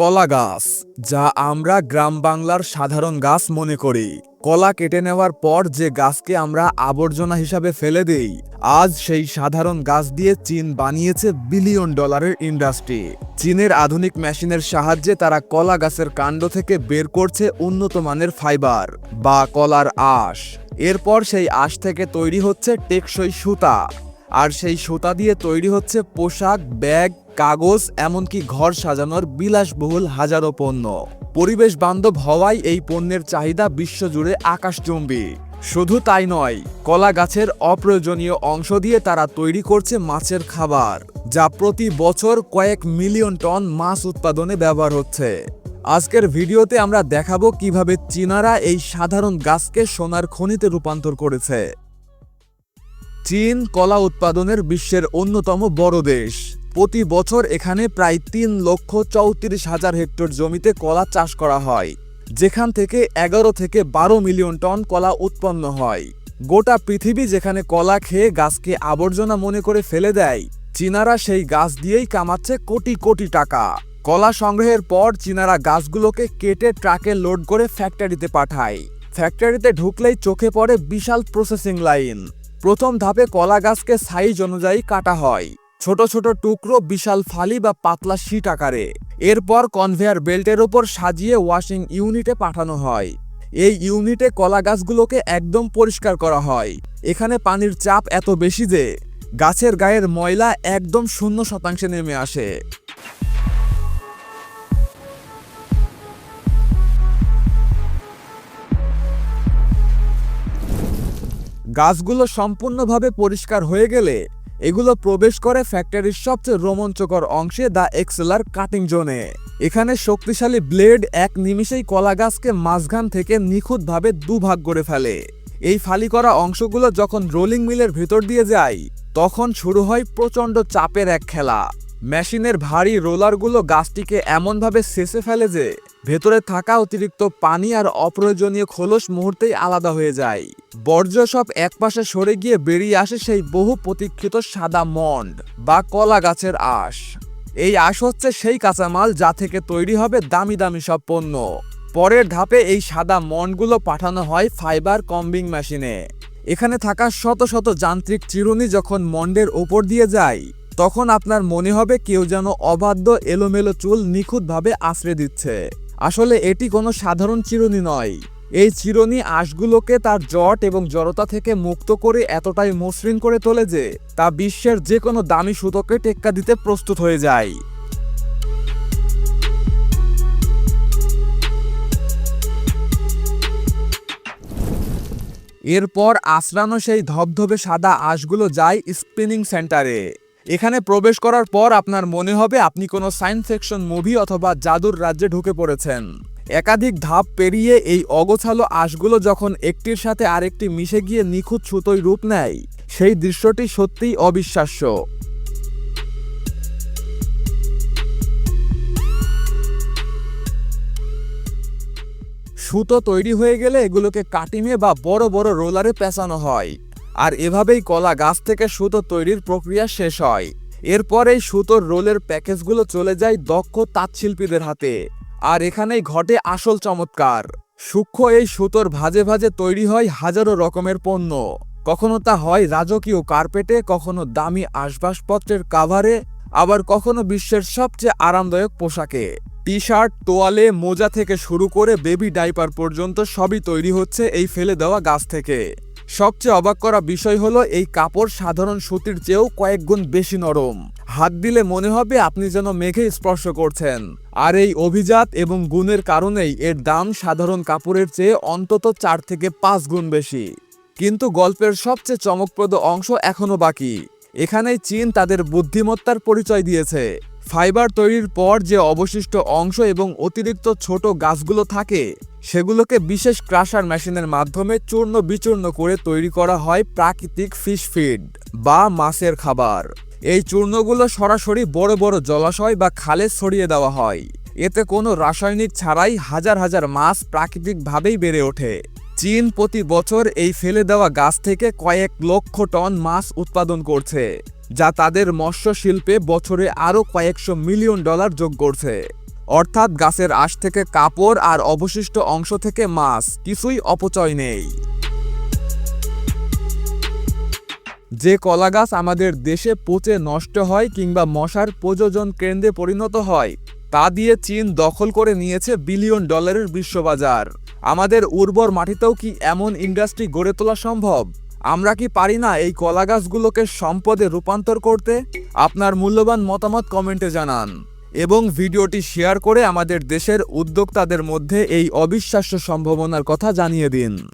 কলা গাছ, যা আমরা গ্রাম বাংলার সাধারণ গাছ মনে করি। কলা কেটে নেওয়ার পর যে গাছকে আমরা আবর্জনা হিসাবে ফেলে দেই, আজ সেই সাধারণ গাছ দিয়ে চীন বানিয়েছে বিলিয়ন ডলারের ইন্ডাস্ট্রি। চীনের আধুনিক মেশিনের সাহায্যে তারা কলা গাছের কাণ্ড থেকে বের করছে উন্নত মানের ফাইবার বা কলার আঁশ। এরপর সেই আঁশ থেকে তৈরি হচ্ছে টেকসই সুতা, আর সেই সুতা দিয়ে তৈরি হচ্ছে পোশাক, ব্যাগ কাগজ, এমনকি ঘর সাজানোর বিলাসবহুল হাজারো পণ্য। পরিবেশ বান্ধব হওয়ায় এই পণ্যের চাহিদা বিশ্বজুড়ে আকাশচুম্বী। শুধু তাই নয়, কলা গাছের অপ্রয়োজনীয় অংশ দিয়ে তারা তৈরি করছে মাছের খাবার, যা প্রতি বছর কয়েক মিলিয়ন টন মাছ উৎপাদনে ব্যবহার হচ্ছে। আজকের ভিডিওতে আমরা দেখাবো কীভাবে চীনারা এই সাধারণ গাছকে সোনার খনিতে রূপান্তর করেছে। চীন কলা উৎপাদনের বিশ্বের অন্যতম বড় দেশ। প্রতি বছর এখানে প্রায় তিন লক্ষ চৌত্রিশ হাজার হেক্টর জমিতে কলা চাষ করা হয়, যেখান থেকে এগারো থেকে বারো মিলিয়ন টন কলা উৎপন্ন হয়। গোটা পৃথিবী যেখানে কলা খেয়ে গাছকে আবর্জনা মনে করে ফেলে দেয়, চীনারা সেই গাছ দিয়েই কামাচ্ছে কোটি কোটি টাকা। কলা সংগ্রহের পর চীনারা গাছগুলোকে কেটে ট্রাকে লোড করে ফ্যাক্টরিতে পাঠায়। ফ্যাক্টরিতে ঢুকলেই চোখে পড়ে বিশাল প্রসেসিং লাইন। প্রথম ধাপে কলা গাছকে সাইজ অনুযায়ী কাটা হয়। ছোট ছোট টুকরো বিশাল ফালি বা পাতলা শীট আকারে। এরপর কনভেয়ার বেল্টের ওপর সাজিয়ে ওয়াশিং ইউনিটে পাঠানো হয়। এই ইউনিটে কলা গাছগুলোকে একদম পরিষ্কার করা হয়। এখানে পানির চাপ এত বেশি যে, গাছের গায়ের ময়লা একদম শূন্য শতাংশে নেমে আসে। গাছগুলো সম্পূর্ণভাবে পরিষ্কার হয়ে গেলে এগুলো প্রবেশ করে ফ্যাক্টরির সবচেয়ে রোমাঞ্চকর অংশে দ্য এক্সেলার কাটিং জোনে। এখানে শক্তিশালী ব্লেড এক নিমিষেই কলা গাছকে মাঝখান থেকে নিখুঁতভাবে দুভাগ করে ফেলে। এই ফালি করা অংশগুলো যখন রোলিং মিলের ভেতর দিয়ে যায়, তখন শুরু হয় প্রচণ্ড চাপের এক খেলা। মেশিনের ভারী রোলারগুলো গাছটিকে এমনভাবে সেচে ফেলে যে, ভেতরে থাকা অতিরিক্ত পানি আর অপ্রয়োজনীয় খোলস মুহূর্তেই আলাদা হয়ে যায়। বর্জ্য সব একপাশে সরে গিয়ে বেরিয়ে আসে সেই বহু প্রতীক্ষিত সাদা মন্ড বা কলা গাছের আঁশ। এই আঁশ হচ্ছে সেই কাঁচামাল যা থেকে তৈরি হবে দামি দামি সব পণ্য। পরের ধাপে এই সাদা মন্ডগুলো পাঠানো হয় ফাইবার কম্বিং মেশিনে। এখানে থাকা শত শত যান্ত্রিক চিরুনি যখন মন্ডের ওপর দিয়ে যায়, তখন আপনার মনে হবে কেউ যেন অবাধ্য এলোমেলো চুল নিখুঁতভাবে আশ্রে দিচ্ছে। আসলে এটি কোনো সাধারণ চিরুনি নয়। এই চিরনি আঁশগুলোকে তার জট এবং জড়তা থেকে মুক্ত করে এতটাই মসৃণ করে তোলে যে তা বিশ্বের যে কোনো দামি সুতোকে টেক্কা দিতে প্রস্তুত হয়ে যায়। এরপর আশ্রানো সেই ধবধবে সাদা আঁশগুলো যায় স্পিনিং সেন্টারে। এখানে প্রবেশ করার পর আপনার মনে হবে আপনি কোনো সায়েন্স সেকশন মুভি অথবা জাদুর রাজ্যে ঢুকে পড়েছেন। একাধিক ধাপ পেরিয়ে এই অগোছালো আঁশগুলো যখন একটির সাথে আরেকটি মিশে গিয়ে নিখুঁত সুতোয় রূপ নেয়, সেই দৃশ্যটি সত্যিই অবিশ্বাস্য। সুতো তৈরি হয়ে গেলে এগুলোকে কাটিমে বা বড় বড় রোলারে পেঁচানো হয়। আর এভাবেই কলা গাছ থেকে সুতো তৈরির প্রক্রিয়া শেষ হয়। এরপর এই সুতোর রোলের প্যাকেজগুলো চলে যায় দক্ষ তাঁতশিল্পীদের হাতে। আর এখানেই ঘটে আসল চমৎকার। সূক্ষ্ম এই সুতোর ভাজে ভাজে তৈরি হয় হাজারো রকমের পণ্য। কখনো তা হয় রাজকীয় কার্পেটে, কখনো দামি আসবাসপত্রের কাভারে, আবার কখনো বিশ্বের সবচেয়ে আরামদায়ক পোশাকে। টি শার্ট তোয়ালে, মোজা থেকে শুরু করে বেবি ডাইপার পর্যন্ত সবই তৈরি হচ্ছে এই ফেলে দেওয়া গাছ থেকে। সবচেয়ে অবাক করা বিষয় হলো এই কাপড় সাধারণ সুতির চেয়েও কয়েক গুণ বেশি নরম। হাত দিলে মনে হবে আপনি যেন মেঘে স্পর্শ করছেন। আর এই অভিজাত এবং গুণের কারণেই এর দাম সাধারণ কাপড়ের চেয়ে অন্তত চার থেকে পাঁচ গুণ বেশি। কিন্তু গল্পের সবচেয়ে চমকপ্রদ অংশ এখনও বাকি। এখানেই চীন তাদের বুদ্ধিমত্তার পরিচয় দিয়েছে। ফাইবার তৈরির পর যে অবশিষ্ট অংশ এবং অতিরিক্ত ছোট গাছগুলো থাকে, সেগুলোকে বিশেষ ক্রাশার মেশিনের মাধ্যমে চূর্ণ বিচূর্ণ করে তৈরি করা হয় প্রাকৃতিক ফিশ ফিড বা মাছের খাবার। এই চূর্ণগুলো সরাসরি বড় বড় জলাশয় বা খালে ছড়িয়ে দেওয়া হয়। এতে কোনো রাসায়নিক ছাড়াই হাজার হাজার মাছ প্রাকৃতিকভাবেই বেড়ে ওঠে। চীন প্রতি বছর এই ফেলে দেওয়া গাছ থেকে কয়েক লক্ষ টন মাছ উৎপাদন করছে। যা তাদের মৎস্য শিল্পে বছরে আরও কয়েকশো মিলিয়ন ডলার যোগ করছে। অর্থাৎ গাছের আশ থেকে কাপড় আর অবশিষ্ট অংশ থেকে মাছ, কিছুই অপচয় নেই। যে কলা গাছ আমাদের দেশে পচে নষ্ট হয় কিংবা মশার প্রযোজন কেন্দ্রে পরিণত হয়, তা দিয়ে চীন দখল করে নিয়েছে বিলিয়ন ডলারের বিশ্ববাজার। আমাদের উর্বর মাটিতেও কি এমন ইন্ডাস্ট্রি গড়ে তোলা সম্ভব? আমরা কি পারি না এই কলা গাছগুলোকে সম্পদে রূপান্তর করতে? আপনার মূল্যবান মতামত কমেন্টে জানান। এবং ভিডিওটি শেয়ার করে আমাদের দেশের উদ্যোক্তাদের মধ্যে এই অবিশ্বাস্য সম্ভাবনার কথা জানিয়ে দিন।